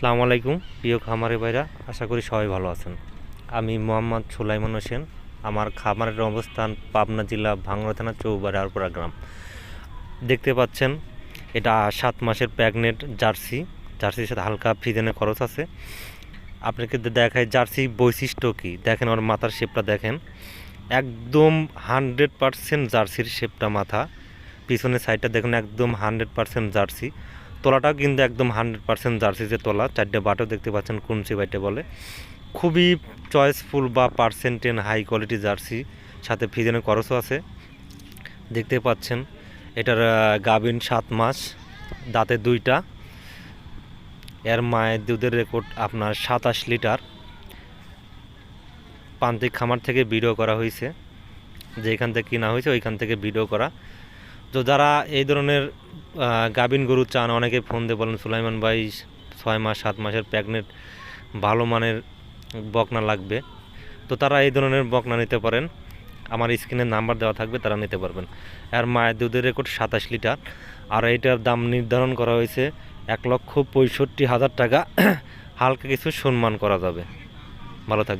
আসসালামু আলাইকুম। প্রিয় খামারে ভাইরা, আশা করি সবাই ভালো আছেন। আমি মোহাম্মদ সুলাইমান হোসেন, আমার খামারের অবস্থান পাবনা জেলা ভাঙ্গড়া থানা চৌবাড়ি আরপুরা গ্রাম। দেখতে পাচ্ছেন, এটা সাত মাসের প্রেগনেন্ট জার্সি। জার্সির সাথে হালকা ফ্রিজেনের খরচ আছে। আপনাকে দেখায় জার্সি বৈশিষ্ট্য কী? দেখেন ওর মাথার শেপটা দেখেন। একদম হান্ড্রেড পারসেন্ট জার্সির শেপটা মাথা। পিছনের সাইডটা দেখুন, একদম হান্ড্রেড পারসেন্ট জার্সি। তোলাটাও কিন্তু একদম হান্ড্রেড পার্সেন্ট জার্সিতে তোলা, চারটে বাটও দেখতে পাচ্ছেন কুঞ্চি বাইটে বলে। খুবই চয়েসফুল বা পার্সেন্টেন হাই কোয়ালিটি জার্সি, সাথে ফিজেনের খরচও আছে। দেখতে পাচ্ছেন, এটার গাভিন সাত মাস, দাঁতে দুইটা। এর মায়ের দুধের রেকর্ড আপনার সাতাশ লিটার। প্রান্তিক খামার থেকে ভিডিও করা হয়েছে। যেখান থেকে কিনা হয়েছে, ওইখান থেকে ভিডিও করা। তো যারা এই ধরনের গাভিন গরু চান, অনেকে ফোন দিয়ে বলেন, সুলাইমান ভাই, ছয় মাস, সাত মাসের প্রেগনেন্ট ভালো মানের বকনা লাগবে। তো তারা এই ধরনের বকনা নিতে পারেন। আমার স্ক্রিনে নাম্বার দেওয়া থাকবে, তারা নিতে পারবেন। আর মায়ের দুধের রেকর্ড সাতাশ লিটার। আর এইটার দাম নির্ধারণ করা হয়েছে এক লক্ষ পঁয়ষট্টি হাজার টাকা। হালকা কিছু সম্মান করা যাবে। ভালো থাকবে